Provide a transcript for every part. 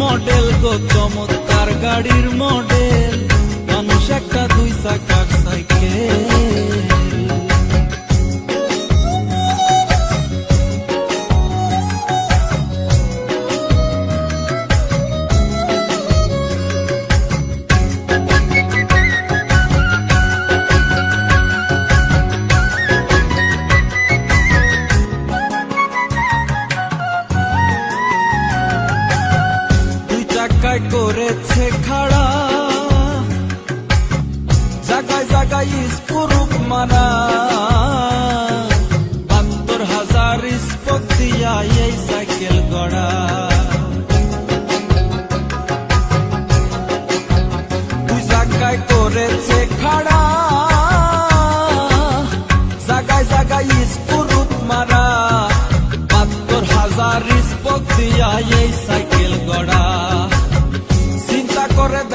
Model গো চমৎকার গাড়ির model. চাকায় করেছে খাড়া। জাগায় জাগায় স্কুরুপ মারা বাহাত্তর হাজার স্পক দিয়া এই সাইকেল গড়া। দুই জায়গায় করেছে খাড়া। জাগায় জাগায় স্কুরুপ মারা বাহাত্তর হাজার স্পক দিয়া এই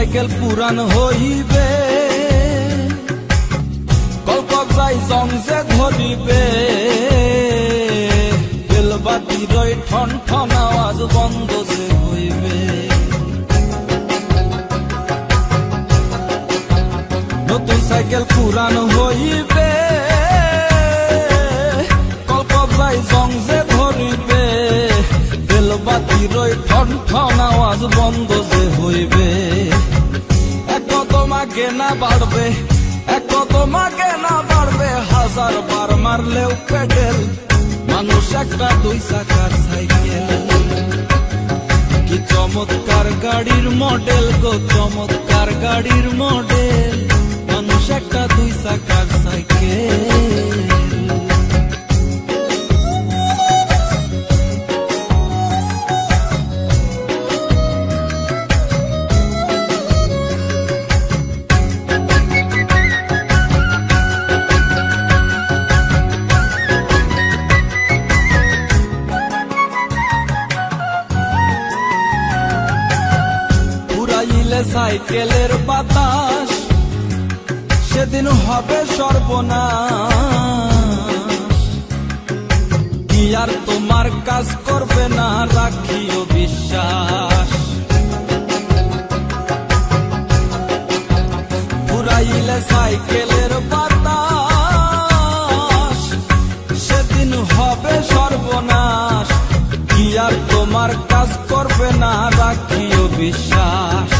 সাইকেল পুরান হইবে। কল্পক যাই জংসে ধরিবে। বেলবাতির ওই ঠন ঠন আওয়াজ বন্ধ সে হইবে। নতুন সাইকেল পুরান হইবে। কল্পক যাই জংসে ধরিবে। বেলবাতির ওই ঠন ঠন আওয়াজ বন্ধ যে হইবে। তোমাকে না বাড়বে এক তোমাকে না বাড়বে হাজার বার মারলেও পেটেল মানুষ একটা দুই চাকার সাইকেল কি চমৎকার গাড়ির মডেল গো চমৎকার গাড়ির মডেল মানুষ একটা দুই চাকার সাইকেল সাইকেলের বাতাস, সেদিন হবে সর্বনাশ। কি আর তোমার কাজ করবে না, রাখিও বিশ্বাস। পুরাইলে সাইকেলের বাতাস, সেদিন হবে সর্বনাশ। কি আর তোমার কাজ করবে না, রাখিও বিশ্বাস।